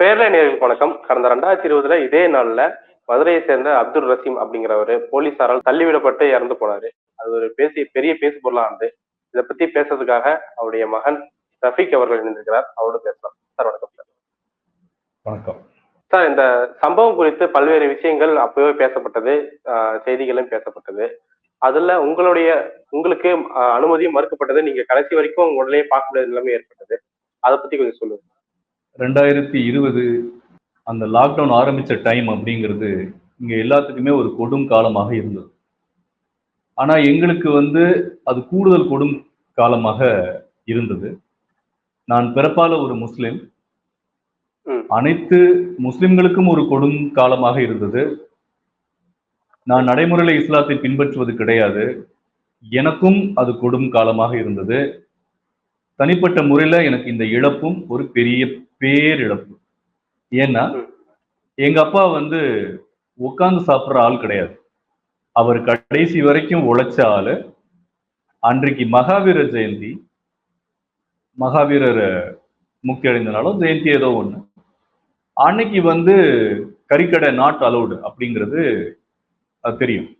பேர்ல நேர்களுக்கு வணக்கம். கடந்த ரெண்டாயிரத்தி இருபதுல இதே நாள்ல மதுரையை சேர்ந்த அப்துல் ரசீம் அப்படிங்கிறவரு போலீசாரால் தள்ளிவிடப்பட்டு இறந்து போனாரு. அது ஒரு பேசி பெரிய பேசு பொருளா இருந்தது இதை பத்தி பேசுறதுக்காக அவருடைய மகன் ரஃபீக் அவர்கள் இணைந்திருக்கிறார். அவரோட பேசலாம். சார் வணக்கம் சார். வணக்கம். சார் இந்த சம்பவம் குறித்து பல்வேறு விஷயங்கள் அப்பவே பேசப்பட்டது. செய்திகளும் பேசப்பட்டது. அதுல உங்களுடைய உங்களுக்கு அனுமதியும் மறுக்கப்பட்டது. நீங்க கடைசி வரைக்கும் உங்களையே பார்க்க முடியாத நிலைமை ஏற்பட்டது. அதை பத்தி கொஞ்சம் சொல்லுங்க. ரெண்டாயிரத்தி இருபது அந்த லாக்டவுன் ஆரம்பிச்ச டைம் அப்படிங்கிறது இங்க எல்லாத்துக்குமே ஒரு கொடும் காலமாக இருந்தது. ஆனா எங்களுக்கு வந்து அது கூடுதல் கொடும் காலமாக இருந்தது. நான் பிறப்பால ஒரு முஸ்லிம். அனைத்து முஸ்லிம்களுக்கும் ஒரு கொடும் காலமாக இருந்தது. நான் நடைமுறையில இஸ்லாத்தை பின்பற்றுவது கிடையாது. எனக்கும் அது கொடும் காலமாக இருந்தது. தனிப்பட்ட முறையில எனக்கு இந்த இழப்பும் ஒரு பெரிய பேரிழப்பு. ஏன்னா. எங்க அப்பா வந்து உட்கார்ந்து சாப்பிடுற ஆள் கிடையாது. அவர் கடைசி வரைக்கும் உழைச்ச ஆளு. அன்றைக்கு மகாவீர ஜெயந்தி மகாவீரர் முக்தி அடைந்தனாலும் ஜெயந்தி ஏதோ ஒண்ணு. அன்னைக்கு வந்து கறிக்கடை நாட் அலௌடு அப்படிங்கிறது அது தெரியும்.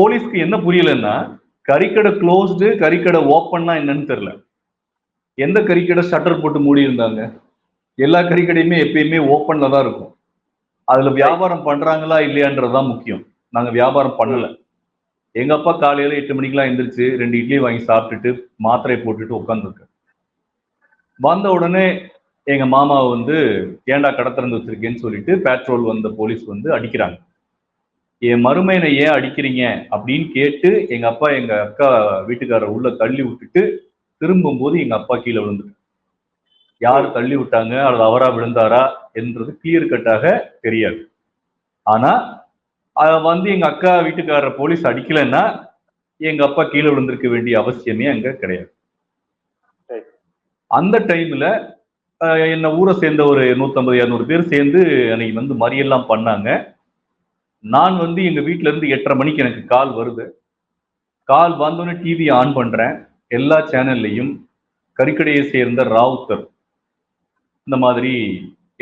போலீஸ்க்கு என்ன புரியலன்னா கறிக்கடை க்ளோஸ்டு கறிக்கடை ஓப்பன்னா என்னன்னு தெரில எந்த கறிக்கடை ஷட்டர் போட்டு மூடி இருந்தாங்க? எல்லா கறிக்கடையுமே எப்பயுமே ஓப்பன்ல தான் இருக்கும். அதுல வியாபாரம் பண்றாங்களா இல்லையான்றதுதான் முக்கியம். நாங்க வியாபாரம் பண்ணல. எங்க அப்பா காலையில எட்டு மணிக்கெல்லாம் எந்திரிச்சு ரெண்டு இட்லி வாங்கி சாப்பிட்டுட்டு மாத்திரை போட்டுட்டு உட்காந்துருக்கு வந்த உடனே எங்க மாமாவை வந்து ஏண்டா கடத்திறந்து வச்சிருக்கேன்னு சொல்லிட்டு பேட்ரோல் வந்த போலீஸ் வந்து அடிக்கிறாங்க. என் மருமையனை ஏன் அடிக்கிறீங்க அப்படின்னு கேட்டு எங்க அப்பா எங்க அக்கா வீட்டுக்காரர் உள்ள தள்ளி விட்டுட்டு திரும்பும்போது எங்க அப்பா கீழே விழுந்துட்டு யார் தள்ளி விட்டாங்க? அல்லது அவரா விழுந்தாரா என்றது கிளியர் கட்டாக தெரியாது. ஆனா வந்து எங்க அக்கா வீட்டுக்காரர் போலீஸ் அடிக்கலைன்னா எங்க அப்பா கீழே விழுந்திருக்க வேண்டிய அவசியமே அங்க கிடையாது. சரி. அந்த டைம்ல என்ன ஊரை சேர்ந்த ஒரு நூத்தம்பது இரநூறு பேர் சேர்ந்து அன்னைக்கு வந்து மறியெல்லாம் பண்ணாங்க. நான் வந்து எங்க வீட்ல இருந்து எட்டரை மணிக்கு எனக்கு கால் வருது. கால் வந்தோடனே டிவி ஆன் பண்றேன். எல்லா சேனல்லையும் கறிக்கடையை சேர்ந்த ராவுத்தர் இந்த மாதிரி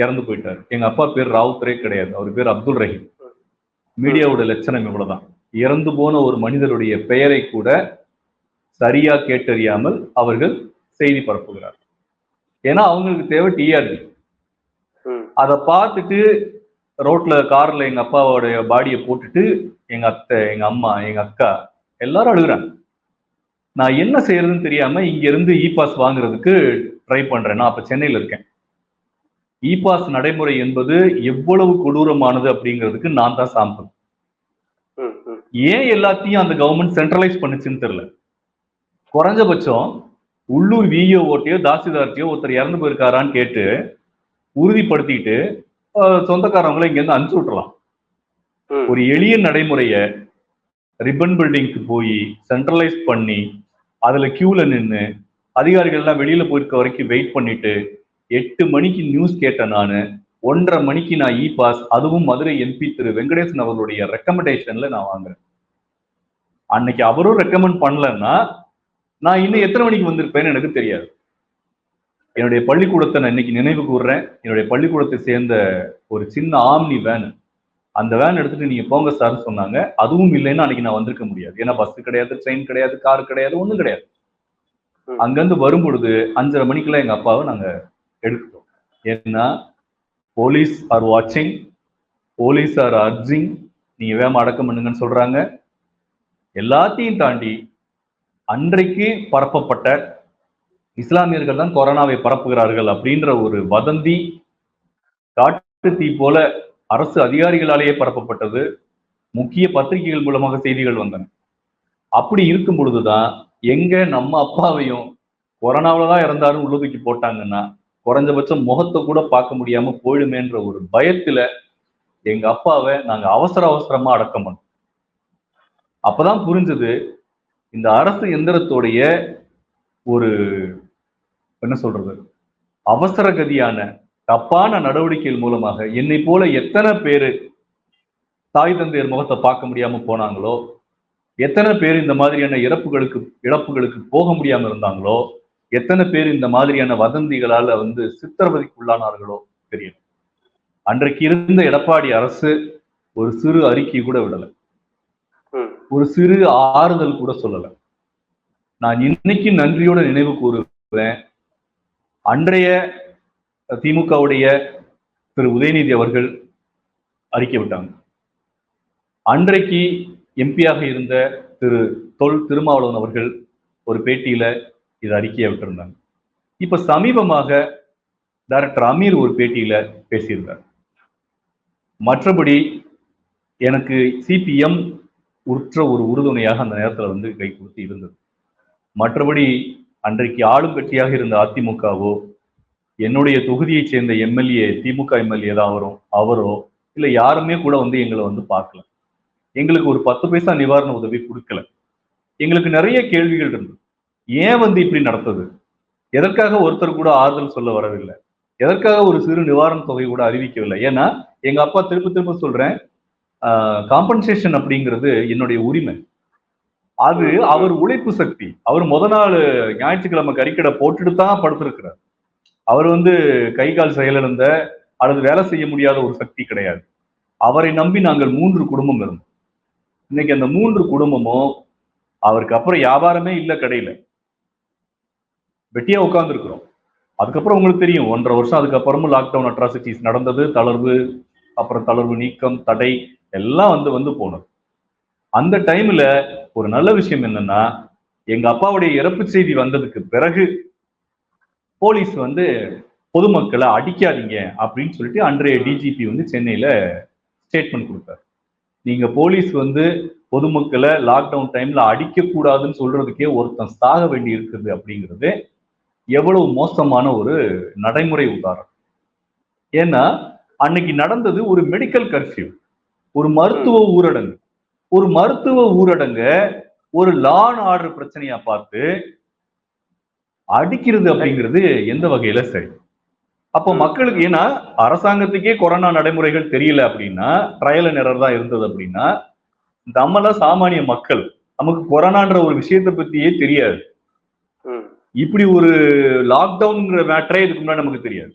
இறந்து போயிட்டார். எங்க அப்பா பேர் ராவுத்தரே கிடையாது. அவர் பேர் அப்துல் ரஹீம். மீடியாவோட லட்சணம் இவ்வளவுதான். இறந்து போன ஒரு மனிதருடைய பெயரை கூட சரியா கேட்டறியாமல் அவர்கள் செய்தி பரப்புகிறார் ஏன்னா அவங்களுக்கு தேவை டிஆர்பி அதை பார்த்துட்டு ரோட்ல கார்ல எங்க அப்பாவோட பாடியை போட்டுட்டு எங்க அத்தை எங்க அம்மா எங்க அக்கா எல்லாரும் அழுகுறாங்க. நான் என்ன செய்யறதுன்னு தெரியாம இங்க இருந்து இ பாஸ் வாங்குறதுக்கு ட்ரை பண்றேன். நான் அப்ப சென்னையில இருக்கேன். இ பாஸ் நடைமுறை என்பது எவ்வளவு கொடூரமானது அப்படிங்கிறதுக்கு நான் தான் சாம்பிள் ஏன் எல்லாத்தையும் அந்த கவர்மெண்ட் சென்ட்ரலைஸ் பண்ணுச்சுன்னு தெரியல. குறைஞ்சபட்சம் உள்ளூர் விஓ ஓட்டையோ தாசில்தார்ட்டையோ ஒருத்தர் இறந்து போயிருக்காரான்னு கேட்டு உறுதிப்படுத்திட்டு சொந்தக்காரவங்களை இங்க இருந்து அனுப்பிச்சு விட்டுறலாம். ம். ஒரு எளிய நடைமுறைய ரிப்பன் பில்டிங்க்கு போய் சென்ட்ரலைஸ் பண்ணி அதுல கியூல நின்று அதிகாரிகள் எல்லாம் வெளியில போயிருக்க வரைக்கும் வெயிட் பண்ணிட்டு எட்டு மணிக்கு நியூஸ் கேட்டேன் நானு. ஒன்றரை மணிக்கு நான் இ பாஸ் அதுவும் மதுரை எம்பி திரு வெங்கடேசன் அவர்களுடைய ரெக்கமெண்டேஷன்ல நான் வாங்குறேன். அன்னைக்கு அவரும் ரெக்கமெண்ட் பண்ணலன்னா நான் இன்னும் எத்தனை மணிக்கு வந்திருப்பேன்னு எனக்கு தெரியாது. என்னுடைய பள்ளிக்கூடத்தை நான் இன்னைக்கு நினைவு கூறுறேன் என்னுடைய பள்ளிக்கூடத்தை சேர்ந்த ஒரு சின்ன ஆம்னி வேன் அந்த வேன் எடுத்துட்டு நீங்க போங்க சார் சொன்னாங்க. அதுவும் இல்லைன்னா அன்னைக்கு நான் வந்திருக்க முடியாது. ஏன்னா பஸ் கிடையாது ட்ரெயின் கிடையாது கார் கிடையாது ஒண்ணும் கிடையாது. அங்கிருந்து வரும் பொழுது அஞ்சரை மணிக்கெல்லாம் எங்க அப்பாவை நாங்க எடுத்துட்டோம் ஏன்னா போலீஸ் ஆர் வாட்சிங் போலீஸ் ஆர் அர்ஜிங் நீங்க வேம அடக்கம் பண்ணுங்கன்னு சொல்றாங்க. எல்லாத்தையும் தாண்டி அன்றைக்கு பரப்பப்பட்ட இஸ்லாமியர்கள் தான் கொரோனாவை பரப்புகிறார்கள் அப்படின்ற ஒரு வதந்தி காட்டு தீ போல அரசு அதிகாரிகளாலேயே பரப்பப்பட்டது. முக்கிய பத்திரிகைகள் மூலமாக செய்திகள் வந்தன. அப்படி இருக்கும் பொழுதுதான் எங்க நம்ம அப்பாவையும் கொரோனாவில தான் இறந்தாருன்னு உள்ள தூக்கி போட்டாங்கன்னா குறைஞ்சபட்சம் முகத்தை கூட பார்க்க முடியாம போயிடுமேன்ற ஒரு பயத்துல எங்க அப்பாவை நாங்க அவசர அவசரமா அடக்கம் பண்ணோம். அப்பதான் புரிஞ்சது இந்த அரசு எந்திரத்தோடைய ஒரு என்ன சொல்றது? அவசர கதியான தப்பான நடவடிக்கைகள் மூலமாக என்னை போல எத்தனை பேரு தாய் தந்தையர் முகத்தை பார்க்க முடியாம போனாங்களோ எத்தனை பேர் இந்த மாதிரியான இறப்புகளுக்கு இழப்புகளுக்கு போக முடியாம இருந்தாங்களோ எத்தனை பேர் இந்த மாதிரியான வதந்திகளால வந்து சித்திரவதைக்கு உள்ளானார்களோ தெரியும் அன்றைக்கு இருந்த எடப்பாடி அரசு ஒரு சிறு அறிக்கை கூட விடல. ஒரு சிறு ஆறுதல் கூட சொல்லல. நான் இன்னைக்கு நன்றியோட நினைவு கூறுவேன். அன்றைய திமுகவுடைய திரு உதயநிதி அவர்கள் அறிக்கை விட்டாங்க. அன்றைக்கு எம்பியாக இருந்த திரு தொல் திருமாவளவன் அவர்கள் ஒரு பேட்டியில இது அறிக்கையை விட்டிருந்தாங்க. இப்ப சமீபமாக டைரக்டர் அமீர் ஒரு பேட்டியில பேசியிருந்தார் மற்றபடி எனக்கு சிபிஎம் உற்ற ஒரு உறுதுணையாக அந்த நேரத்தில் வந்து கை கொடுத்து இருந்தது. மற்றபடி அன்றைக்கு ஆளும் கட்சியாக இருந்த அதிமுகவோ என்னுடைய தொகுதியைச் சேர்ந்த எம்எல்ஏ திமுக எம்எல்ஏ தான் வரும் அவரோ இல்ல யாருமே கூட வந்து எங்களை வந்து பார்க்கல. எங்களுக்கு ஒரு பத்து பைசா நிவாரண உதவி கொடுக்கல. எங்களுக்கு நிறைய கேள்விகள் இருந்தது. ஏன் வந்து இப்படி நடந்தது? எதற்காக ஒருத்தர் கூட ஆறுதல் சொல்ல வரவில்லை? எதற்காக ஒரு சிறு நிவாரண தொகை கூட அறிவிக்கவில்லை? ஏன்னா எங்க அப்பா திரும்ப திரும்ப சொல்றேன் காம்பன்சேஷன் அப்படிங்கிறது என்னுடைய உரிமை. அது அவர் உழைப்பு சக்தி. அவர் முத நாள் ஞாயிற்றுக்கிழமை கறிக்கடை போட்டுட்டு தான் படுத்திருக்கிறார். அவர் வந்து கை கால் செயலிழந்த அல்லது வேலை செய்ய முடியாத ஒரு சக்தி கிடையாது. அவரை நம்பி நாங்கள் மூன்று குடும்பம் இருந்தோம். இன்னைக்கு அந்த மூன்று குடும்பமும் அவருக்கு அப்புறம் வியாபாரமே இல்லை கடையில. வெட்டியா உட்கார்ந்துருக்கிறோம். அதுக்கப்புறம் உங்களுக்கு தெரியும் ஒன்றரை வருஷம் அதுக்கப்புறமும் லாக்டவுன் அட்ராசிட்டிஸ் நடந்தது தளர்வு அப்புறம் தளர்வு நீக்கம் தடை எல்லாம் வந்து வந்து போனது. அந்த டைம்ல ஒரு நல்ல விஷயம் என்னன்னா எங்க அப்பாவுடைய இறப்பு செய்தி வந்ததுக்கு பிறகு போலீஸ் வந்து பொதுமக்களை அடிக்காதீங்க அப்படின்னு சொல்லிட்டு அன்றைய டிஜிபி வந்து சென்னையில ஸ்டேட்மெண்ட் கொடுத்தார். நீங்க போலீஸ் வந்து பொதுமக்களை லாக்டவுன் டைம்ல அடிக்க கூடாதுன்னு சொல்றதுக்கே ஒருத்தன் சாக வேண்டி இருக்குது அப்படிங்கிறது எவ்வளவு மோசமான ஒரு நடைமுறை உதாரணம். ஏன்னா அன்னைக்கு நடந்தது ஒரு மெடிக்கல் கர்ஃபியூ ஒரு மருத்துவ ஊரடங்கு. ஒரு மருத்துவ ஊரடங்க ஒரு லான் ஆர்டர் பிரச்சனையா பார்த்து அடிக்கிறது அப்படிங்கிறது எந்த வகையில சரி? அப்போ மக்களுக்கு ஏன்னா அரசாங்கத்துக்கே கொரோனா நடைமுறைகள் தெரியல அப்படின்னா ட்ரையல் எரர் தான் இருந்தது அப்படின்னா நம்மளாம் சாமானிய மக்கள் நமக்கு கொரோனான்ற ஒரு விஷயத்தை பத்தியே தெரியாது. இப்படி ஒரு லாக்டவுன்ங்கிற மேட்டரே இதுக்கு முன்னாடி நமக்கு தெரியாது.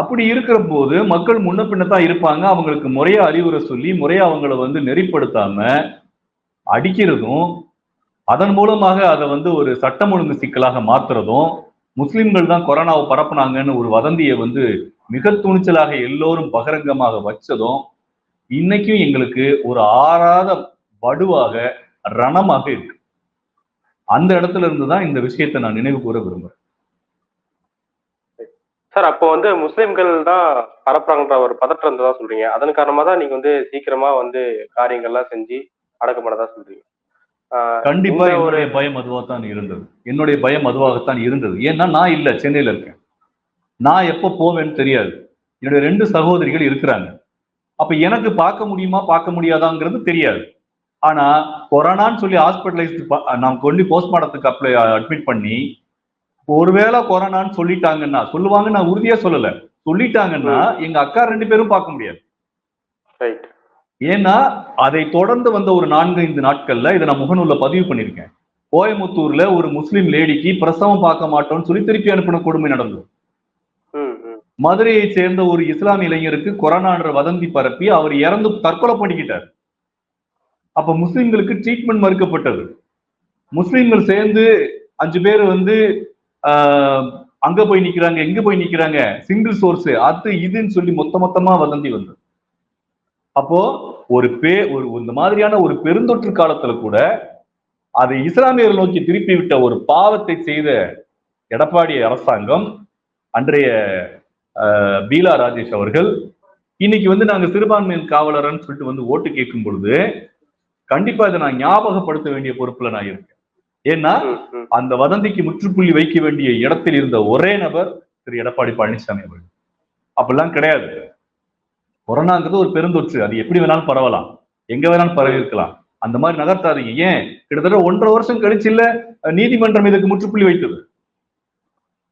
அப்படி இருக்கிற போது மக்கள் முன்ன பின்னதான் இருப்பாங்க. அவங்களுக்கு முறையா அறிவுரை சொல்லி முறையா அவங்கள வந்து நெறிப்படுத்தாம அடிக்கிறதும் அதன் மூலமாக அதை வந்து ஒரு சட்டம் ஒழுங்கு சிக்கலாக மாத்துறதும் முஸ்லிம்கள் தான் கொரோனாவை பரப்புனாங்கன்னு ஒரு வதந்தியை வந்து மிக துணிச்சலாக எல்லோரும் பகிரங்கமாக வச்சதும் இன்னைக்கும் எங்களுக்கு ஒரு ஆறாத வடுவாக ரணமாக இருக்கு. அந்த இடத்துல இருந்து தான் இந்த விஷயத்தை நான் நினைவு கூற விரும்புறேன். சார் அப்போ வந்து முஸ்லிம்கள் தான் பரப்புறாங்கன்ற ஒரு பதற்றம் இருந்ததா சொல்றீங்க. அதன் காரணமா தான் நீங்க வந்து சீக்கிரமா வந்து காரியங்கள்லாம் செஞ்சு அடக்கம் பண்ணதா சொல்றீங்க கண்டிப்பா என்னுடைய பயம் அதுவாகத்தான் இருந்தது. என்னுடைய பயம் அதுவாகத்தான் இருந்தது. ஏன்னா நான் இல்ல சென்னையில இருக்கேன். நான் எப்ப போவேன்னு தெரியாது. என்னுடைய ரெண்டு சகோதரிகள் இருக்கிறாங்க. அப்ப எனக்கு பார்க்க முடியுமா பார்க்க முடியாதாங்கிறது தெரியாது. ஆனா கொரோனான்னு சொல்லி ஹாஸ்பிட்டலைஸ் நான் கொண்டு போஸ்ட்மார்ட்டத்துக்கு அப்ளை அட்மிட் பண்ணி ஒருவேளை கொரோனான்னு சொல்லிட்டாங்கன்னா சொல்லுவாங்க நான் உறுதியா சொல்லல. சொல்லிட்டாங்கன்னா எங்க அக்கா ரெண்டு பேரும் பார்க்க முடியாது. ரைட் ஏன்னா அதை தொடர்ந்து வந்த ஒரு நான்கு ஐந்து நாட்கள்ல இதை நான் முகநூல்ல பதிவு பண்ணியிருக்கேன். கோயமுத்தூர்ல ஒரு முஸ்லிம் லேடிக்கு பிரசவம் பார்க்க மாட்டோம்னு சொல்லி திருப்பி அனுப்பின கொடுமை நடந்தது. மதுரையை சேர்ந்த ஒரு இஸ்லாமிய இளைஞருக்கு கொரோனான்ற வதந்தி பரப்பி அவர் இறந்து தற்கொலை பண்ணிக்கிட்டார். அப்ப முஸ்லிம்களுக்கு ட்ரீட்மெண்ட் மறுக்கப்பட்டது. முஸ்லிம்கள் சேர்ந்து அஞ்சு பேர் வந்து அங்க போய் நிக்கிறாங்க எங்க போய் நிக்கிறாங்க. சிங்கிள் சோர்ஸ் அது இதுன்னு சொல்லி மொத்த மொத்தமா வதந்தி வந்தது. அப்போ ஒரு பே ஒரு இந்த மாதிரியான ஒரு பெருந்தொற்று காலத்துல கூட அதை இஸ்லாமியர்கள் நோக்கி திருப்பி விட்ட ஒரு பாவத்தை செய்த எடப்பாடி அரசாங்கம் அன்றைய பீலா ராஜேஷ் அவர்கள் இன்னைக்கு வந்து நாங்க சிறுபான்மையின் காவலர்னு சொல்லிட்டு வந்து ஓட்டு கேட்கும் பொழுது கண்டிப்பா இதை நான் ஞாபகப்படுத்த வேண்டிய பொறுப்புல நான் இருக்கேன். ஏன்னா. அந்த வதந்திக்கு முற்றுப்புள்ளி வைக்க வேண்டிய இடத்தில் இருந்த ஒரே நபர் திரு எடப்பாடி பழனிசாமி அவர்கள். அப்படிலாம் கிடையாது. கொரோனாங்கிறது ஒரு பெருந்தொற்று. அது எப்படி வேணாலும் பரவலாம். எங்க வேணாலும் பரவி இருக்கலாம் அந்த மாதிரி நகர்த்தாதீங்க. ஏன்? கிட்டத்தட்ட ஒன்றரை வருஷம் கழிச்சு இல்ல நீதிமன்றம் இதுக்கு முற்றுப்புள்ளி வைத்தது.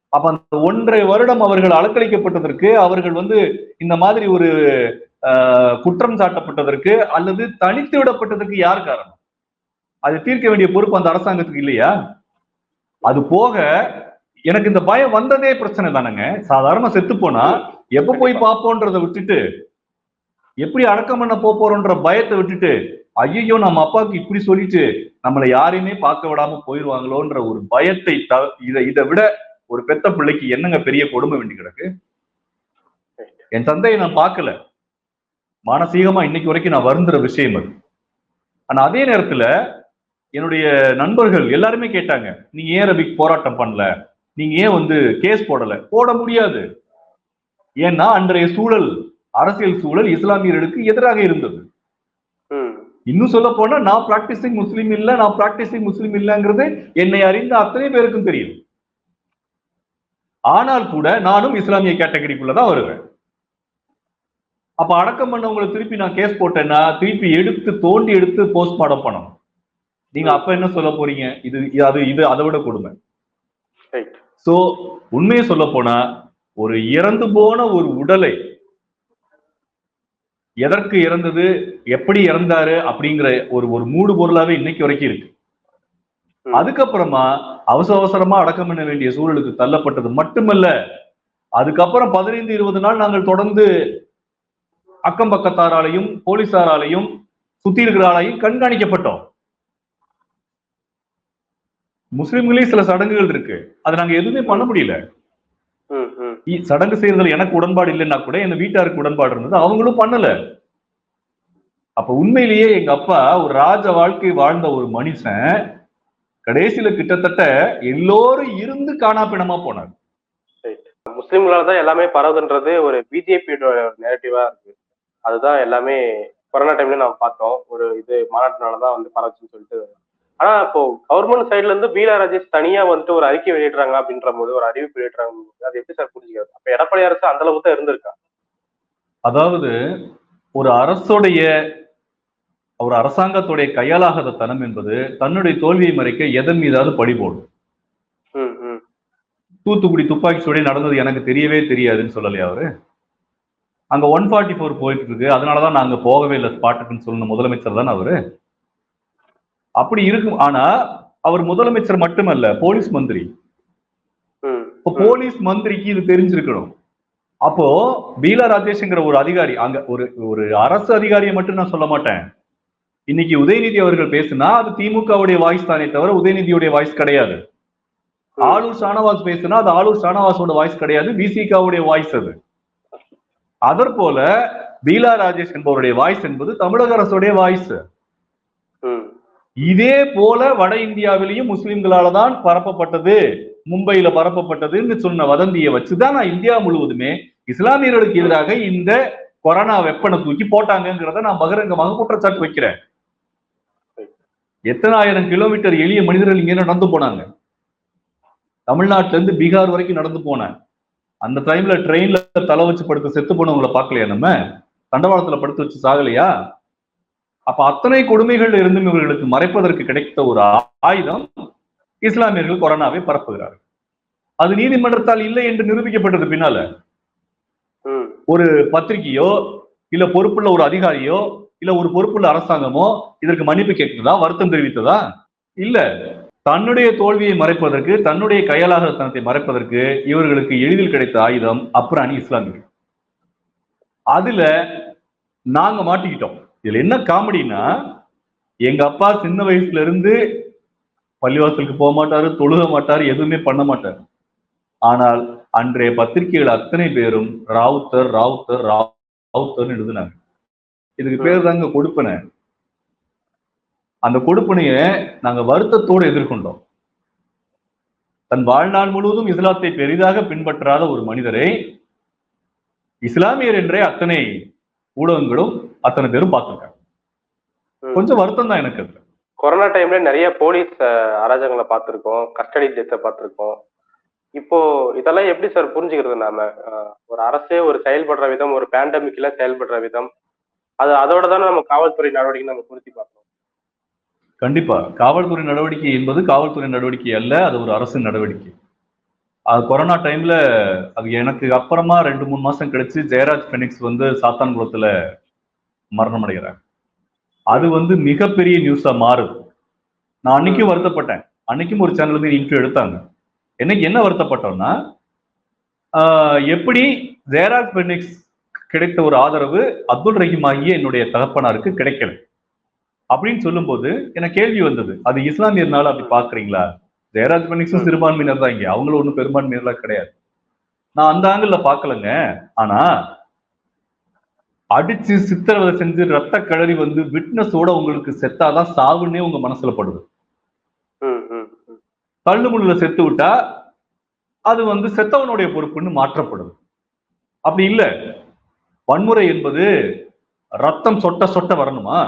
அப்ப அந்த ஒன்றரை வருடம் அவர்கள் அலக்களிக்கப்பட்டதற்கு அவர்கள் வந்து இந்த மாதிரி ஒரு குற்றம் சாட்டப்பட்டதற்கு அல்லது தனித்து விடப்பட்டதற்கு யார் காரணம்? அது தீர்க்க வேண்டிய பொறுப்பு அந்த அரசாங்கத்துக்கு இல்லையா? அது போக எனக்கு இந்த பயம் வந்ததே பிரச்சனை தானேங்க. சாதாரண செத்து போனா எப்ப போய் பார்ப்போன்றதை விட்டுட்டு எப்படி அடக்கம் பண்ண போறோன்ற பயத்தை விட்டுட்டு ஐயோ நம்ம அப்பாவுக்கு இப்படி சொல்லிட்டு நம்மளை யாரையுமே பார்க்க விடாம போயிருவாங்களோன்ற ஒரு பயத்தை த- இதை இதை விட ஒரு பெத்த பிள்ளைக்கு என்னங்க பெரிய கொடுமை வேண்டி கிடக்கு? என் தந்தையை நான் பார்க்கல. மானசீகமா இன்னைக்கு வரைக்கும் நான் வருந்துற விஷயம் அது. ஆனா அதே நேரத்துல என்னுடைய நண்பர்கள் எல்லாருமே கேட்டாங்க நீங்க ஏன் ரபிக் போராட்டம் பண்ணல? நீங்க ஏன் வந்து கேஸ் போடல? போட முடியாது. ஏன்னா அன்றைய சூழல் அரசியல் சூழல் இஸ்லாமியர்களுக்கு எதிராக இருந்தது. இன்னும் சொல்ல போனா நான் பிராக்டிசிங் முஸ்லீம் இல்ல நான் பிராக்டிசிங் முஸ்லீம் இல்லங்கிறது என்னை அறிந்த அத்தனை பேருக்கும் தெரியும். ஆனால் கூட நானும் இஸ்லாமிய கேட்டகரிக்குள்ள தான் வருவேன். அப்ப அடக்கம் பண்ணவங்களை திருப்பி நான் கேஸ் போட்டேன்னா திருப்பி எடுத்து தோண்டி எடுத்து போஸ்ட்மார்டம் பண்ணணும். நீங்க அப்ப என்ன சொல்ல போறீங்க இது அது இது அதை விட கொடுமை. சோ உண்மையை சொல்ல போனா ஒரு இறந்து போன ஒரு உடலை எதற்கு இறந்தது எப்படி இறந்தாரு அப்படிங்கிற ஒரு ஒரு மூடு பொருளாவே இன்னைக்கு வரைக்கும் இருக்கு. அதுக்கப்புறமா அவசர அவசரமா அடக்கம் பண்ண வேண்டிய சூழலுக்கு தள்ளப்பட்டது மட்டுமல்ல அதுக்கப்புறம் பதினைந்து இருபது நாள் நாங்கள் தொடர்ந்து அக்கம் பக்கத்தாராலையும் போலீசாராலையும் சுத்தி இருக்கிறாரையும் கண்காணிக்கப்பட்டோம் முஸ்லிம்களே சில சடங்குகள் இருக்கு. அதை நாங்க எதுவுமே பண்ண முடியல. சடங்கு செய்யறதுல எனக்கு உடன்பாடு இல்லைன்னா கூட எங்க வீட்டாருக்கு உடன்பாடு இருந்தது. அவங்களும் பண்ணல. அப்ப உண்மையிலேயே எங்க அப்பா ஒரு ராஜ வாழ்க்கை வாழ்ந்த ஒரு மனுஷன் கடைசியில கிட்டத்தட்ட எல்லோரும் இருந்து காணாப்பிணமா போனார். முஸ்லிம்களால தான் எல்லாமே பரவுதுன்றது ஒரு பிஜேபியோட நேரட்டிவா இருக்கு. அதுதான் எல்லாமே கொரோனா டைம்ல நம்ம பார்த்தோம். ஒரு இது மாநாட்டினால தான் வந்து பரவுச்சுன்னு சொல்லிட்டு ஆனா இப்போ கவர்மெண்ட் சைடுல இருந்து பீலா ராஜேஷ் தனியா வந்துட்டு ஒரு அறிக்கை வெளியிடுறாங்க அப்படின்ற போது ஒரு அறிவிப்பு வெளியிடுறாங்க. அது எப்படி சார் புரிஞ்சுக்கிறது? அப்ப எடப்பாடி அரசு அந்த அளவுக்கு தான் இருந்திருக்கா? அதாவது ஒரு அரசுடைய ஒரு அரசாங்கத்துடைய கையாலாகாத தனம் என்பது தன்னுடைய தோல்வியை மறைக்க எதன் மீதாவது பழி போடும். ம் ம். தூத்துக்குடி துப்பாக்கி சூடி நடந்தது எனக்கு தெரியவே தெரியாதுன்னு சொல்லலையா அவரு? அங்க ஒன் ஃபார்ட்டி ஃபோர் போயிட்டு இருக்கு. அதனாலதான் நாங்க போகவே இல்லை ஸ்பாட்டுக்குன்னு சொன்ன முதலமைச்சர் தானே அவரு? அப்படி இருக்கும். ஆனா அவர் முதலமைச்சர் மட்டுமல்ல போலீஸ் மந்திரி. இப்போ போலீஸ் மந்திரிக்கு இது தெரிஞ்சிருக்கணும். அப்போ பீலா ராஜேஷ்ங்கிற ஒரு அதிகாரி அங்க ஒரு ஒரு அரசு அதிகாரியை மட்டும் நான் சொல்ல மாட்டேன். இன்னைக்கு உதயநிதி அவர்கள் பேசுனா அது திமுகவுடைய வாய்ஸ் தானே தவிர உதயநிதியுடைய வாய்ஸ் கிடையாது. ஆளூர் ஷானவாஸ் பேசுனா அது ஆளூர் ஷானவாஸோட வாய்ஸ் கிடையாது பிசிகாவுடைய வாய்ஸ் அது. அதற்போல பீலா ராஜேஷ் என்பவருடைய வாய்ஸ் என்பது தமிழக அரசுடைய வாய்ஸ். இதே போல வட இந்தியாவிலேயும் முஸ்லிம்களால தான் பரப்பப்பட்டது. மும்பையில பரப்பப்பட்டதுன்னு சொன்ன வதந்தியை வச்சுதான் நான் இந்தியா முழுவதுமே இஸ்லாமியர்களுக்கு எதிராக இந்த கொரோனா வெப்பனை தூக்கி போட்டாங்கிறத நான் பகிரங்கமாக குற்றச்சாட்டு வைக்கிறேன். எத்தனாயிரம் கிலோமீட்டர் எளிய மனிதர்கள் இங்க நடந்து போனாங்க? தமிழ்நாட்டுல இருந்து பீகார் வரைக்கும் நடந்து போனேன் அந்த டைம்ல ட்ரெயின்ல தலை வச்சு படுத்து செத்து போனவங்களை பார்க்கலையா நம்ம? தண்டவாளத்துல படுத்து வச்சு சாகலையா? அப்ப அத்தனை கொடுமைகள் இருந்தும் இவர்களுக்கு மறைப்பதற்கு கிடைத்த ஒரு ஆயுதம் இஸ்லாமியர்கள் கொரோனாவை பரப்புகிறார்கள். அது நீதிமன்றத்தால் இல்லை என்று நிரூபிக்கப்பட்டது பின்னால ஒரு பத்திரிகையோ இல்ல பொறுப்புள்ள ஒரு அதிகாரியோ இல்ல ஒரு பொறுப்புள்ள அரசாங்கமோ இதற்கு மன்னிப்பு கேட்கிறதா வருத்தம் தெரிவித்ததா? இல்ல. தன்னுடைய தோல்வியை மறைப்பதற்கு தன்னுடைய கையாளாகத்தனத்தை மறைப்பதற்கு இவர்களுக்கு எளிதில் கிடைத்த ஆயுதம் அப்புறம் அணி இஸ்லாமியர்கள். அதுல நாங்க மாட்டிக்கிட்டோம். இதுல என்ன காமெடினா எங்க அப்பா சின்ன வயசுல இருந்து பள்ளிவாசலுக்கு போக மாட்டாரு தொழுக மாட்டாரு எதுவுமே பண்ண மாட்டாரு. ஆனால் அன்றைய பத்திரிகைகள் அத்தனை பேரும் ராவுத்தர் ராவுத்தர் ராவுத்தர்னு எழுதுனாங்க. இதுக்கு பேர் தாங்க கொடுப்பனை. அந்த கொடுப்பனைய நாங்க வருத்தத்தோடு எதிர்கொண்டோம். தன் வாழ்நாள் முழுவதும் இஸ்லாத்தை பெரிதாக பின்பற்றாத ஒரு மனிதரை இஸ்லாமியர் என்றே அத்தனை ஊடகங்களும் அத்தனை பேரும் பார்த்திருக்காங்க. கொஞ்சம் வருத்தம் தான் எனக்கு கொரோனா டைம்ல நிறைய போலீஸ் அராஜகங்களை பார்த்துருக்கோம் கஸ்டடி டெத்தை பார்த்துருக்கோம். இப்போ இதெல்லாம் எப்படி சார் புரிஞ்சுக்கிறது நாம? ஒரு அரசே ஒரு செயல்படுற விதம் ஒரு பேண்டமிக்ல செயல்படுற விதம். அது அதோட தானே நம்ம காவல்துறை நடவடிக்கை நம்ம பொருத்தி பார்க்கணும். கண்டிப்பா. காவல்துறை நடவடிக்கை என்பது காவல்துறை நடவடிக்கை அல்ல அது ஒரு அரசு நடவடிக்கை. அது கொரோனா டைம்ல அது எனக்கு அப்புறமா ரெண்டு மூணு மாசம் கழிச்சு ஜெயராஜ் பெனிக்ஸ் வந்து சாத்தான்குளத்துல மரணம் அடைகிறார் அது வந்து மிகப்பெரிய நியூஸா மாறுது. நான் அன்னைக்கும் வருத்தப்பட்டேன். அன்னைக்கும் ஒரு சேனல் வந்து இன்டர்வியூ எடுத்தாங்க. என்னைக்கு என்ன வருத்தப்பட்டோம்னா எப்படி ஜெயராஜ் பெனிக்ஸ் கிடைத்த ஒரு ஆதரவு அப்துல் ரஹீம் ஆகிய என்னுடைய தகப்பனாருக்கு கிடைக்கல. அப்படின்னு சொல்லும்போது எனக்கு கேள்வி வந்தது. அது இஸ்லாமியர்னால அப்படி பாக்குறீங்களா ஜெயராஜ் பெனிக்ஸும் சிறுபான்மையினர் தான் இங்க. அவங்களும் ஒன்றும் பெரும்பான்மையினர்லாம் கிடையாது. நான் அந்த ஆங்கிள் பார்க்கலங்க. ஆனா அடிச்சு சித்திரவதை செஞ்சு ரத்த கழறி வந்து விட்னஸோட உங்களுக்கு செத்தாதான் சாவுன்னே உங்க மனசுல படுது. ம் ம் ம். தள்ளு முள்ளுல செத்து விட்டா அது வந்து செத்தவனுடைய பொறுப்புன்னு மாற்றப்படுது. அப்படி இல்ல. வன்முறை என்பது ரத்தம் சொட்ட சொட்ட வரணுமா?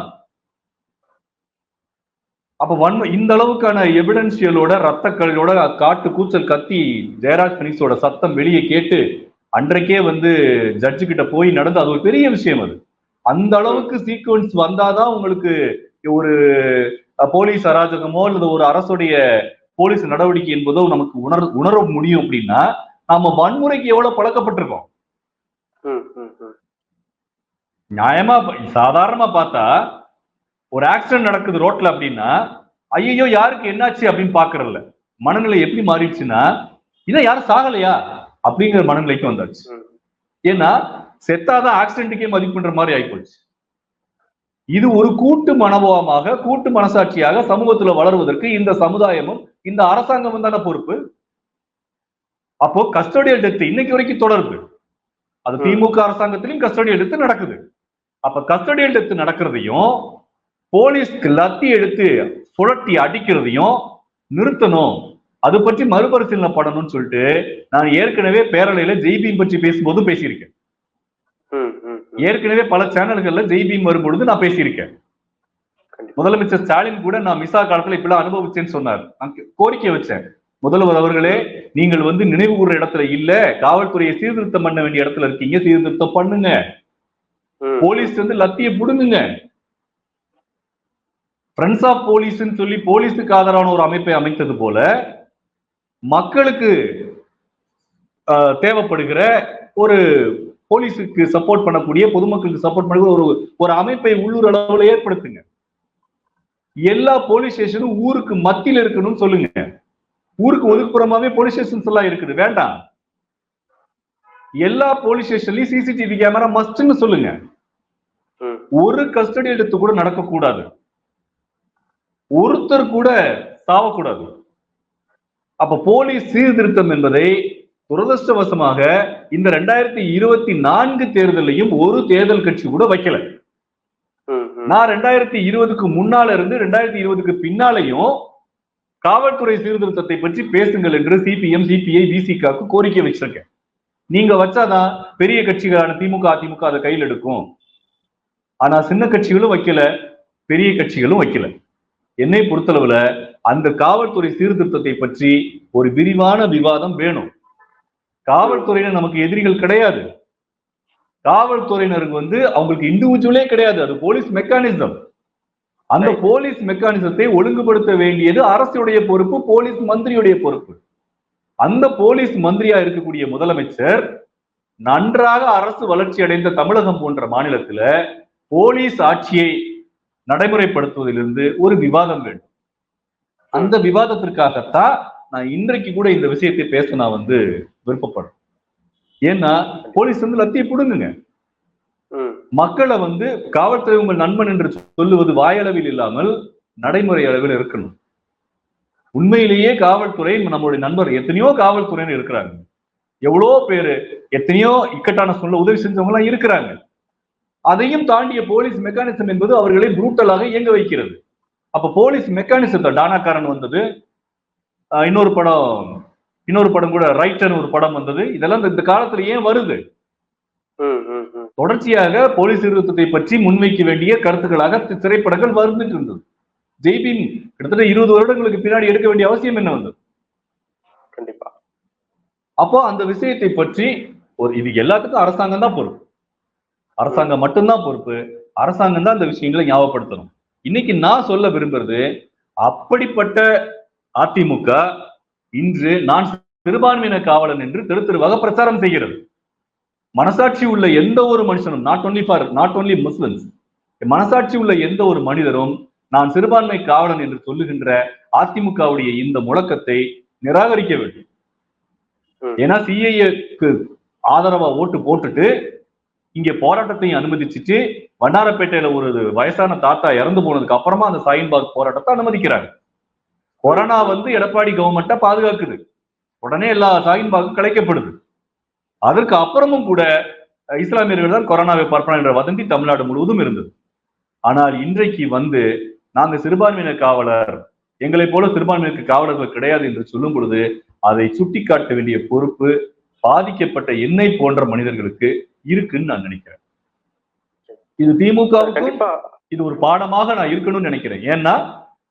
அப்ப வன்மை இந்த அளவுக்கான எவிடன்சியலோட ரத்த கழியோட காட்டு கூச்சல் கத்தி ஜெயராஜ் பினிக்ஸோட சத்தம் வெளியே கேட்டு அன்றைக்கே வந்து ஜட்ஜு கிட்ட போய் நடந்து அது ஒரு பெரிய விஷயம் அது. அந்த அளவுக்கு சீக்வன்ஸ் வந்தாதான் உங்களுக்கு ஒரு போலீஸ் அராஜகமோ அல்லது ஒரு அரசுடைய போலீஸ் நடவடிக்கை என்பதோ நமக்கு உணர உணர முடியும் அப்படின்னா நாம வன்முறைக்கு எவ்வளவு பழக்கப்பட்டிருக்கோம்? நியாயமா சாதாரணமா பார்த்தா ஒரு ஆக்சிடென்ட் நடக்குது ரோட்ல அப்படின்னா ஐயோ யாருக்கு என்னாச்சு அப்படின்னு பாக்குறதில்ல மனநிலை எப்படி மாறிடுச்சுன்னா இன்னும் யாரும் சாகலையா? அப்படிங்கிற மனநிலைக்கு வந்தாச்சு. ஏன்னா செத்தாதான் ஆக்சிடென்ட்டுக்கே மதிப்புன்ற மாதிரி ஆயிப்போச்சு. இது ஒரு கூட்டு மனோபாவமாக கூட்டு மனசாட்சியாக சமூகத்துல வளருவதற்கு இந்த சமுதாயமும் இந்த அரசாங்கமும் தானே பொறுப்பு. அப்போ கஸ்டோடியல் டெத் இன்னைக்கு வரைக்கும் தொடருது. அது. திமுக அரசாங்கத்திலும் கஸ்டோடியல் டெத் நடக்குது. அப்ப கஸ்டோடியல் டெத் நடக்கிறதையும் போலீஸ்க்கு லத்தி எடுத்து சுழட்டி அடிக்கிறதையும் நிறுத்தணும். அது பற்றி மறுபரிசீலனை பண்ணணும்னு சொல்லிட்டு நான் ஏற்கனவே பேரலையில ஜெய்பீம் பற்றி பேசும்போது பேசியிருக்கேன். ஏற்கனவே பல சேனல்கள்ல ஜெய்பீம் வரும்பொழுது நான் பேசியிருக்கேன். முதலமைச்சர் ஸ்டாலின் கூட நான் மிசா காலத்துல இப்படிலாம் அனுபவிச்சேன்னு சொன்னார். நான் கோரிக்கை வச்சேன். முதல்வர் அவர்களே நீங்கள் வந்து நினைவு கூறுற இடத்துல இல்ல காவல்துறையை சீர்திருத்தம் பண்ண வேண்டிய இடத்துல இருக்கீங்க சீர்திருத்தம் பண்ணுங்க. போலீஸ் வந்து லத்திய புடுங்குங்க. ஃப்ரெண்ட்ஸ் ஆஃப் போலீஸ்ன்னு சொல்லி போலீஸுக்கு ஆதரவான ஒரு அமைப்பை அமைத்தது போல மக்களுக்கு தேவைப்படுகிற ஒரு போலீஸுக்கு சப்போர்ட் பண்ணக்கூடிய பொதுமக்களுக்கு சப்போர்ட் பண்ணக்கூடிய ஒரு ஒரு அமைப்பை உள்ளூர் அளவுல ஏற்படுத்துங்க. எல்லா போலீஸ் ஸ்டேஷனும் ஊருக்கு மத்தியில இருக்கணும்னு சொல்லுங்க. ஊருக்கு ஒதுக்குப்புறமாவே போலீஸ் ஸ்டேஷன்ஸ் எல்லாம் இருக்குது. வேண்டாம். எல்லா போலீஸ் ஸ்டேஷன்லயும் சிசிடிவி கேமரா மஸ்ட்னு சொல்லுங்க. ஒரு கஸ்டடி எடுத்து கூட நடக்கக்கூடாது. ஒருத்தர் கூட சாவக்கூடாது. அப்ப போலீஸ் சீர்திருத்தம் என்பதை துரதிருஷ்டவசமாக இந்த ரெண்டாயிரத்தி இருபத்தி நான்கு தேர்தலையும் ஒரு தேர்தல் கட்சி கூட வைக்கல. நான் ரெண்டாயிரத்தி இருபதுக்கு முன்னால இருந்து ரெண்டாயிரத்தி இருபதுக்கு பின்னாலையும் காவல்துறை சீர்திருத்தத்தை பற்றி பேசுங்கள் என்று சிபிஎம் சிபிஐ விசிகாக்கு கோரிக்கை வச்சிருக்கேன். நீங்க வச்சாதான் பெரிய கட்சிகளான திமுக அதிமுக அதை கையில் எடுக்கும். ஆனா சின்ன கட்சிகளும் வைக்கல பெரிய கட்சிகளும் வைக்கல. என்னை பொறுத்தளவுல அந்த காவல்துறை சீர்திருத்தத்தை பற்றி ஒரு விரிவான விவாதம் வேணும். காவல்துறையினர் நமக்கு எதிரிகள் கிடையாது. காவல்துறையினருக்கு வந்து அவங்களுக்கு இண்டிவிஜுவலே கிடையாது. அது போலீஸ் மெக்கானிசம் அந்த போலீஸ் மெக்கானிசத்தை ஒழுங்குபடுத்த வேண்டியது அரசுடைய பொறுப்பு போலீஸ் மந்திரியுடைய பொறுப்பு. அந்த போலீஸ் மந்திரியா இருக்கக்கூடிய முதலமைச்சர் நன்றாக அரசு வளர்ச்சி அடைந்த தமிழகம் போன்ற மாநிலத்துல போலீஸ் ஆட்சியை நடைமுறைப்படுத்துவதிலிருந்து ஒரு விவாதம் வேண்டும். அந்த விவாதத்திற்காகத்தான் நான் இன்றைக்கு கூட இந்த விஷயத்தை பேச நான் வந்து விருப்பப்படுறேன். ஏன்னா போலீஸ் வந்து லத்திய புடுங்குங்க. மக்களை வந்து காவல்துறை உங்கள் நண்பன் என்று சொல்லுவது வாயளவில் இல்லாமல் நடைமுறை அளவில் இருக்கணும். உண்மையிலேயே காவல்துறை நம்மளுடைய நண்பர் எத்தனையோ காவல்துறையினர் இருக்கிறாங்க. எவ்வளோ பேரு எத்தனையோ இக்கட்டான சூழ்நிலை உதவி செஞ்சவங்க எல்லாம் இருக்கிறாங்க. அதையும் தாண்டிய போலீஸ் மெக்கானிசம் என்பது அவர்களை புரூட்டலாக இயங்க வைக்கிறது. அப்ப போலீஸ் மெக்கானிசத்தை டானாக்காரன் வந்தது. இன்னொரு படம் இன்னொரு படம் கூட ரைட்டர் ஒரு படம் வந்தது. இதெல்லாம் இந்த- காலத்துல ஏன் வருது? தொடர்ச்சியாக போலீஸ் சீர்திருத்தத்தை பற்றி முன்வைக்க வேண்டிய கருத்துக்களாக திரைப்படங்கள் வந்துட்டு இருந்தது. ஜெய்பீம் கிட்டத்தட்ட இருபது வருடங்களுக்கு பின்னாடி எடுக்க வேண்டிய அவசியம் என்ன வந்தது? கண்டிப்பா. அப்போ அந்த விஷயத்தை பற்றி ஒரு இது எல்லாத்துக்கும் அரசாங்கம் தான் பொறுப்பு. அரசாங்கம் மட்டும்தான் பொறுப்பு. அரசாங்கம் தான் அந்த விஷயங்களை ஞாபகப்படுத்தணும். இன்னைக்கு நான் சொல்ல விரும்புறது அப்படிப்பட்ட அதிமுக இன்று நான் சிறுபான்மையின காவலன் என்று தெரு தெருவாக பிரச்சாரம் செய்கிறது. மனசாட்சி உள்ள எந்த ஒரு மனுஷனும் not only for not only Muslims மனசாட்சி உள்ள எந்த ஒரு மனிதரும் நான் சிறுபான்மை காவலன் என்று சொல்லுகின்ற அதிமுகவுடைய இந்த முழக்கத்தை நிராகரிக்க வேண்டும். ஏன்னா சிஐஏக்கு ஆதரவா ஓட்டு போட்டுட்டு இங்க போராட்டத்தையும் அனுமதிச்சுட்டு வண்ணாரப்பேட்டையில ஒரு வயசான தாத்தா இறந்து போனதுக்கு அப்புறமா அந்த சாயின்பாக் போராட்டத்தை அனுமதிக்கிறாங்க. கொரோனா வந்து எடப்பாடி கவர்மெண்ட்டை பாதுகாக்குது. உடனே எல்லா சாயின்பாகும் கலைக்கப்படுது. அதற்கு அப்புறமும் கூட இஸ்லாமியர்கள் தான் கொரோனாவை பார்ப்பான் என்ற வதந்தி தமிழ்நாடு முழுவதும் இருந்தது. ஆனால் இன்றைக்கு வந்து நாங்கள் சிறுபான்மையினர் காவலர் எங்களை போல சிறுபான்மையினருக்கு காவலர்கள் கிடையாது என்று சொல்லும் பொழுது அதை சுட்டிக்காட்ட வேண்டிய பொறுப்பு பாதிக்கப்பட்ட என்னை போன்ற மனிதர்களுக்கு இருக்குன்னு நான் நினைக்கிறேன். இது திமுகவுக்கும் கண்டிப்பா. இது ஒரு பாடமாக நான் இருக்கணும்னு நினைக்கிறேன். ஏன்னா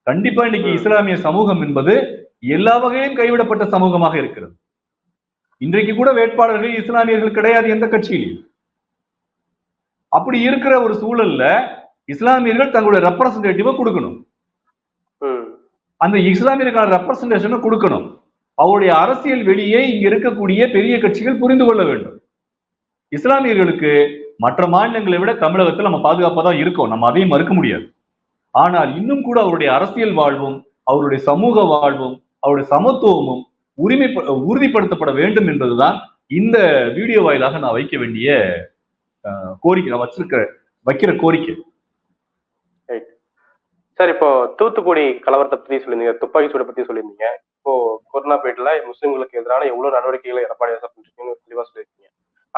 கண்டிப்பா இன்னைக்கு. இஸ்லாமிய சமூகம் என்பது எல்லா வகையிலும் கைவிடப்பட்ட சமூகமாக இருக்கிறது. இன்றைக்கு கூட வேட்பாளர்கள் இஸ்லாமியர்கள் கிடையாது எந்த கட்சியிலும். அப்படி இருக்கிற ஒரு சூழல்ல இஸ்லாமியர்கள் தங்களுடைய ரெப்ரசன்டேட்டிவை கொடுக்கணும். அந்த இஸ்லாமியருக்கான ரெப்ரசன்டேஷனை கொடுக்கணும். அவருடைய அரசியல் வெளியே இங்க இருக்கக்கூடிய பெரிய கட்சிகள் புரிந்து கொள்ள வேண்டும். இஸ்லாமியர்களுக்கு மற்ற மாநிலங்களை விட தமிழகத்தில் நம்ம பாதுகாப்பாக தான் இருக்கோம். நம்ம அதையும் மறுக்க முடியாது. ஆனால் இன்னும் கூட அவருடைய அரசியல் வாழ்வும் அவருடைய சமூக வாழ்வும் அவருடைய சமத்துவமும் உரிமை உறுதிப்படுத்தப்பட வேண்டும் என்பதுதான் இந்த வீடியோ வாயிலாக நான் வைக்க வேண்டிய கோரிக்கை. நான் வச்சிருக்க வைக்கிற கோரிக்கை. சார் இப்போ தூத்துக்குடி கலவரத்தை பத்தி சொல்லியிருந்தீங்க துப்பாக்கி சூடை பத்தி சொல்லியிருந்தீங்க. இப்போ கொரோனாபேட்ல முஸ்லிம்களுக்கு எதிரான எவ்வளவு நடவடிக்கைகளை எடப்பாடி அரசு பண்ணிருக்கீங்க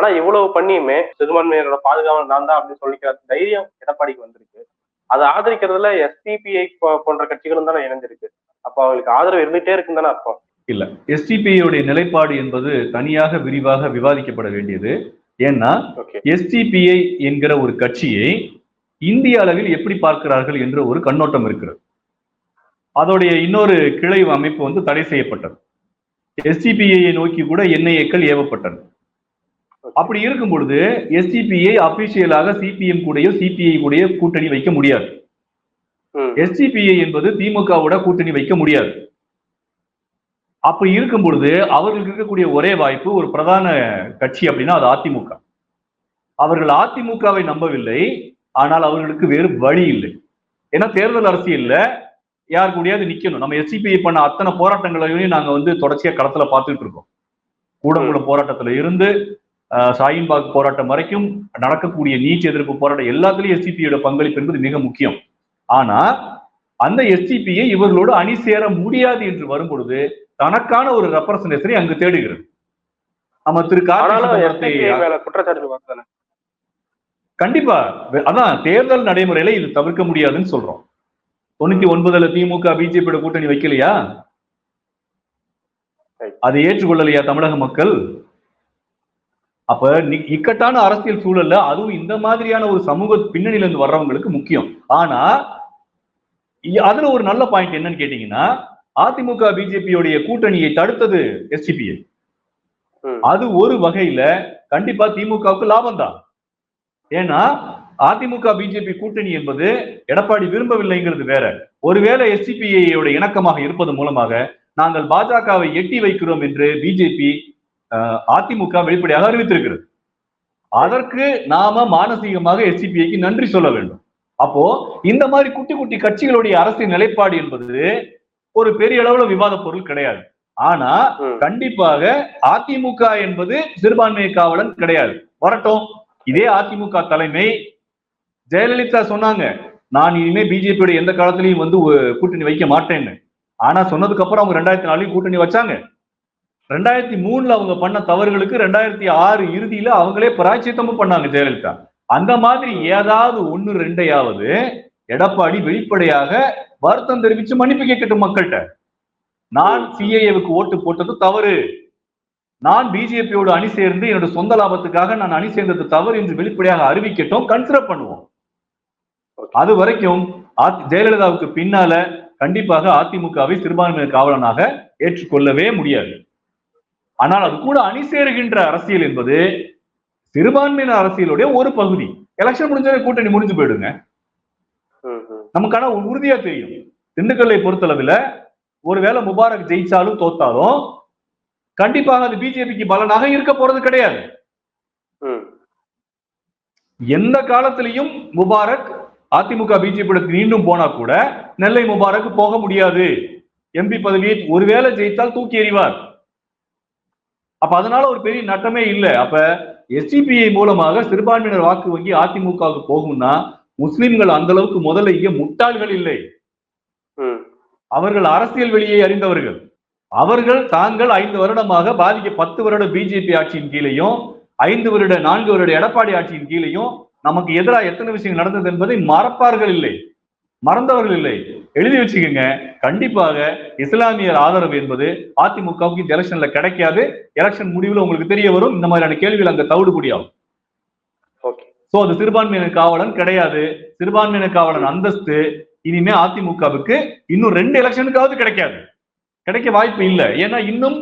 ஆனா இவ்வளவு பண்ணியுமே சிறுபான்மையினரோட பாதுகாவல் நான் தான் அப்படின்னு சொல்லிக்கிற தைரியம் எடப்பாடிக்கு வந்திருக்கு. அதை ஆதரிக்கிறதுல எஸ்டிபிஐ போன்ற கட்சிகளும் தானே இணைஞ்சிருக்கு. அப்போ அவங்களுக்கு ஆதரவு இருந்துட்டே இருக்குன்னு தானே அர்த்தம். இல்ல. எஸ்டிபிஐடைய நிலைப்பாடு என்பது தனியாக விரிவாக விவாதிக்கப்பட வேண்டியது. ஏன்னா எஸ்டிபிஐ என்கிற ஒரு கட்சியை இந்திய அளவில் எப்படி பார்க்கிறார்கள் என்ற ஒரு கண்ணோட்டம் இருக்கிறது. அதோடைய இன்னொரு கிளை அமைப்பு வந்து தடை செய்யப்பட்டது. எஸ்டிபிஐயை நோக்கி கூட என்ஐஏக்கள் ஏவப்பட்டது அப்படி இருக்கும் பொழுது எஸ்டிபிஐ அபிஷியலாக சிபிஎம் கூடயோ சிபிஐ கூடயோ கூட்டணி வைக்க முடியாது. எஸ்டிபிஐ என்பது திமுகவோட கூட்டணி வைக்க முடியாது. அப்படி இருக்கும் பொழுது அவர்களுக்கு இருக்கக்கூடிய ஒரே வாய்ப்பு ஒரு பிரதான கட்சி அப்படின்னா அது அதிமுக. அவர்கள் அதிமுகவை நம்பவில்லை ஆனால் அவர்களுக்கு வேறு வழி இல்லை. ஏன்னா தேர்தல் அரசியல்ல யார் கூடயாவது நிக்கணும். நம்ம எஸ்டிபிஐ பண்ண அத்தனை போராட்டங்களையும் நாங்க வந்து தொடர்ச்சியா களத்துல பார்த்துட்டு இருக்கோம். கூடங்குளம் போராட்டத்துல இருந்து ஷாஹின்பாக் போராட்டம் வரைக்கும் நடக்கக்கூடிய நீட் எதிர்ப்பு போராட்டம் எல்லாத்துலயும் எஸ்டிபியோட பங்களிப்பு என்பது மிக முக்கியம். ஆனா அந்த எஸ்டிபியை இவர்களோடு அணி சேர முடியாது என்று வரும் பொழுது தனக்கான ஒரு ரெப்ரசன்டேஷனை அங்கு தேடுகிறது. நம்ம திரு குற்றச்சாட்டு கண்டிப்பா. அதான் தேர்தல் நடைமுறையில இது தவிர்க்க முடியாதுன்னு சொல்றோம். தொண்ணூத்தி ஒன்பதுல திமுக பிஜேபியோட கூட்டணி வைக்கலையா. அதை ஏற்றுக்கொள்ளலையா தமிழக மக்கள்? அப்ப இக்கட்டான அரசியல் சூழல்ல அதுவும் இந்த மாதிரியான ஒரு சமூக பின்னணியில இருந்து வர்றவங்களுக்கு முக்கியம். ஆனா அதுல ஒரு நல்ல பாயிண்ட் என்னன்னு கேட்டீங்கன்னா அதிமுக பிஜேபியோடைய கூட்டணியை தடுத்தது எஸ்டிபிஐ அது ஒரு வகையில கண்டிப்பா திமுகவுக்கு லாபம் தான். ஏன்னா அதிமுக பிஜேபி கூட்டணி என்பது எடப்பாடி விரும்பவில்லைங்கிறது வேற. ஒருவேளை எஸ்டிபிஐயோட இணக்கமாக இருப்பது மூலமாக நாங்கள் பாஜகவை எட்டி வைக்கிறோம் என்று பிஜேபி அதிமுக வெளிப்படையாக அறிவித்திருக்கிறது. அதற்கு நாம மானசீகமாக எஸ்டிபிஐக்கு நன்றி சொல்ல வேண்டும். அப்போ இந்த மாதிரி குட்டி குட்டி கட்சிகளுடைய அரசியல் நிலைப்பாடு என்பது ஒரு பெரிய அளவுல விவாத பொருள் கிடையாது. ஆனா கண்டிப்பாக அதிமுக என்பது சிறுபான்மை காவலன் கிடையாது. வரட்டும். இதே அதிமுக தலைமை ஜெயலலிதா சொன்னாங்க நான் இனிமே பிஜேபியோட எந்த காலத்திலையும் வந்து கூட்டணி வைக்க மாட்டேன்னு. ஆனா சொன்னதுக்கு அப்புறம் அவங்க ரெண்டாயிரத்தி நாலுலயும் கூட்டணி வச்சாங்க. ரெண்டாயிரத்தி மூணுல அவங்க பண்ண தவறுகளுக்கு ரெண்டாயிரத்தி ஆறு இறுதியில அவங்களே பராச்சித்தமும் பண்ணாங்க ஜெயலலிதா. அந்த மாதிரி ஏதாவது ஒண்ணு ரெண்டையாவது எடப்பாடி வெளிப்படையாக வருத்தம் தெரிவிச்சு மன்னிப்பு கேட்கட்டும் மக்கள்கிட்ட. நான் சிஐஏவுக்கு ஓட்டு போட்டது தவறு. நான் பிஜேபியோடு அணி சேர்ந்து என்னோட சொந்த லாபத்துக்காக நான் அணி சேர்ந்தது தவறு என்று வெளிப்படையாக அறிவிக்கட்டும் கன்சிடர் பண்ணுவோம். அது வரைக்கும் ஜெயலலிதாவுக்கு பின்னால கண்டிப்பாக அதிமுகவை சிறுபான்மையினர் காவலனாக ஏற்றுக்கொள்ளவே முடியாது. ஆனால் அது கூட அணி சேருகின்ற அரசியல் என்பது சிறுபான்மையினர் அரசியலுடைய ஒரு பகுதி. எலெக்ஷன் முடிஞ்சவே கூட்டணி முடிஞ்சு போயிடுங்க. நமக்கான உறுதியா தெரியும். திண்டுக்கல்லை பொறுத்தளவுல ஒருவேளை முபாரக் ஜெயிச்சாலும் தோத்தாலும் கண்டிப்பாக அது பிஜேபிக்கு பலனாக இருக்க போறது கிடையாது. எந்த காலத்திலையும் முபாரக் அதிமுக பிஜேபி மீண்டும் போனா கூட நெல்லை முபாரக் போக முடியாது. எம்பி பதவியை ஒருவேளை ஜெயித்தால் தூக்கி எறிவார். அப்ப அதனால ஒரு பெரிய நட்டமே இல்லை. அப்ப எஸ்டிபிஐ மூலமாக சிறுபான்மையினர் வாக்கு வங்கி அதிமுகவுக்கு போகும்னா முஸ்லிம்கள் அந்த அளவுக்கு முதல்ல இங்க முட்டாள்கள் இல்லை. அவர்கள் அரசியல் வெளியை அறிந்தவர்கள். அவர்கள் தாங்கள் ஐந்து வருடமாக பாதிக்க பத்து வருட பிஜேபி ஆட்சியின் கீழையும் ஐந்து வருட நான்கு வருட எடப்பாடி ஆட்சியின் கீழையும் நமக்கு எதிராக எத்தனை விஷயங்கள் நடந்தது என்பதை மறப்பார்கள் இல்லை. மறந்தவர்கள் இல்லை. எழுதி வச்சுக்கோங்க. கண்டிப்பாக இஸ்லாமியர் ஆதரவு என்பது அதிமுகவுக்கு இந்த எலெக்ஷன்ல கிடைக்காது. எலெக்ஷன் முடிவுல உங்களுக்கு தெரிய வரும். இந்த மாதிரியான கேள்விகள் அங்க தவிடுபடியாகும் ஓகே. சோ அது சிறுபான்மையினர் காவலன் கிடையாது. சிறுபான்மையினர் காவலன் அந்தஸ்து இனிமே அதிமுகவுக்கு இன்னும் ரெண்டு எலெக்ஷனுக்காவது கிடைக்காது. கிடைக்க வாய்ப்பு இல்லை. ஏன்னா இன்னும்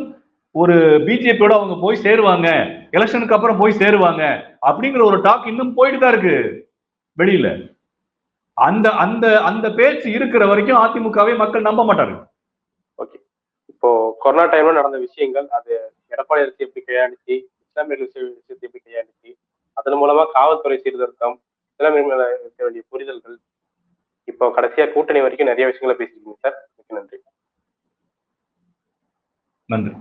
ஒரு பிஜேபியோட அவங்க போய் சேருவாங்க. எலெக்ஷனுக்கு அப்புறம் போய் சேருவாங்க. அப்படிங்கிற ஒரு டாக் இன்னும் போயிட்டு தான் இருக்கு. வெளியில. அந்த அந்த அந்த பேச்சு இருக்கிற வரைக்கும் அதிமுகவை மக்கள் நம்ப மாட்டாங்க ஓகே. இப்போ கொரோனா டைம்ல நடந்த விஷயங்கள் அது எடப்பாடி அரசு எப்படி கையாண்டுச்சு இஸ்லாமியர்கள் விஷய- விஷயத்தை எப்படி கையாண்டுச்சு அதன் மூலமா காவல்துறை சீர்திருத்தம் இஸ்லாமியர் மேல இருக்க வேண்டிய புரிதல்கள். இப்போ கடைசியா கூட்டணி வரைக்கும் நிறைய விஷயங்களை பேசியிருக்கீங்க சார். மிக்க நன்றி. நன்றி.